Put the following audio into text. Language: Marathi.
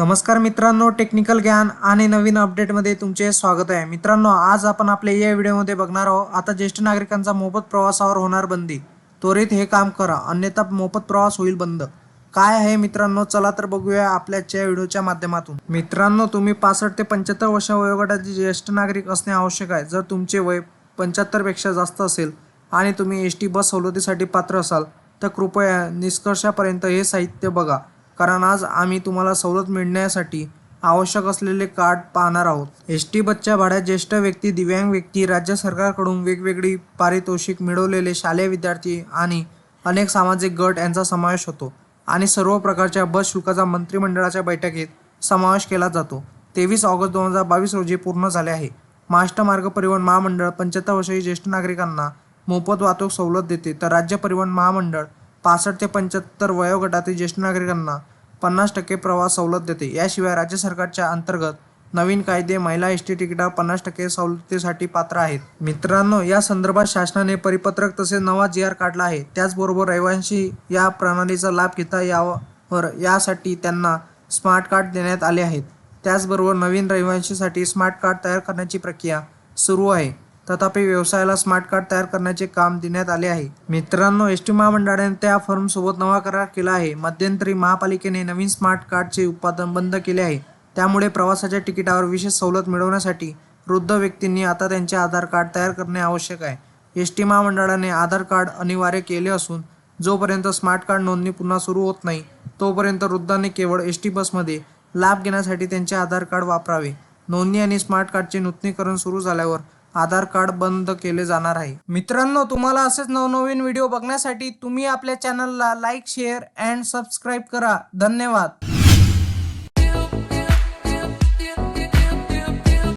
नमस्कार मित्रांनो टेक्निकल ज्ञान आणि नवीन अपडेटमध्ये तुमचे स्वागत आहे. मित्रांनो आज आपण आपल्या या व्हिडिओमध्ये बघणार आहोत आता ज्येष्ठ नागरिकांचा मोफत प्रवासावर होणार बंदी. त्वरित हे काम करा अन्यथा मोफत प्रवास होईल बंद. काय आहे मित्रांनो चला तर बघूया आपल्याच्या व्हिडिओच्या माध्यमातून. मित्रांनो तुम्ही पासष्ट ते पंच्याहत्तर वर्ष वयोगटाचे ज्येष्ठ नागरिक असणे आवश्यक आहे. जर तुमचे वय पंच्याहत्तरपेक्षा जास्त असेल आणि तुम्ही एस टी बस सवलतीसाठी पात्र असाल तर कृपया निष्कर्षापर्यंत हे साहित्य बघा. कारण आज आम्ही तुम्हाला सवलत मिळण्यासाठी आवश्यक असलेले कार्ड पाहणार आहोत. एस टी बसच्या भाड्यात ज्येष्ठ व्यक्ती दिव्यांग व्यक्ती राज्य सरकारकडून वेगवेगळी पारितोषिक मिळवलेले शालेय विद्यार्थी आणि अनेक सामाजिक गट यांचा समावेश होतो आणि सर्व प्रकारच्या बस शुल्काचा मंत्रिमंडळाच्या बैठकीत समावेश केला जातो. तेवीस ऑगस्ट दोन हजार बावीस रोजी पूर्ण झाले आहे. महाराष्ट्र मार्ग परिवहन महामंडळ पंच्याहत्तर वर्षाची ज्येष्ठ नागरिकांना मोफत वाहतूक सवलत देते. तर राज्य परिवहन महामंडळ पासष्ट ते पंच्याहत्तर वयोगटातील ज्येष्ठ नागरिकांना पन्नास टक्के प्रवास सवलत देते. याशिवाय राज्य सरकारच्या अंतर्गत नवीन कायदे महिला एस टी तिकिटावर पन्नास टक्के सवलतीसाठी पात्र आहेत. मित्रांनो या संदर्भात शासनाने परिपत्रक तसेच नवा जी आर काढला आहे. त्याचबरोबर रहिवाशी या प्रणालीचा लाभ घेता यावर यासाठी त्यांना स्मार्ट कार्ड देण्यात आले आहेत. त्याचबरोबर नवीन रहिवाशीसाठी स्मार्ट कार्ड तयार करण्याची प्रक्रिया सुरू आहे. तथापि व्यवसायाला स्मार्ट कार्ड तयार करण्याचे काम देण्यात आले आहे. मित्रांनो एस टी महामंडळाने त्या फर्मसोबत नवा करार केला आहे. मध्यंतरी महापालिकेने नवीन स्मार्ट कार्डचे उत्पादन बंद केले आहे. त्यामुळे प्रवासाच्या तिकिटावर विशेष सवलत मिळवण्यासाठी वृद्ध व्यक्तींनी आता त्यांचे आधार कार्ड तयार करणे आवश्यक आहे. एस टी महामंडळाने आधार कार्ड अनिवार्य केले असून जोपर्यंत स्मार्ट कार्ड नोंदणी पुन्हा सुरू होत नाही तोपर्यंत वृद्धांनी केवळ एस टी बसमध्ये लाभ घेण्यासाठी त्यांचे आधार कार्ड वापरावे. नोंदणी आणि स्मार्ट कार्डचे नूतनीकरण सुरू झाल्यावर आधार कार्ड बंद केले जाणार आहे. मित्रांनो तुम्हाला असेच नवनवीन व्हिडिओ बघण्यासाठी तुम्ही आपल्या चॅनलला लाईक शेअर अँड सबस्क्राईब करा. धन्यवाद.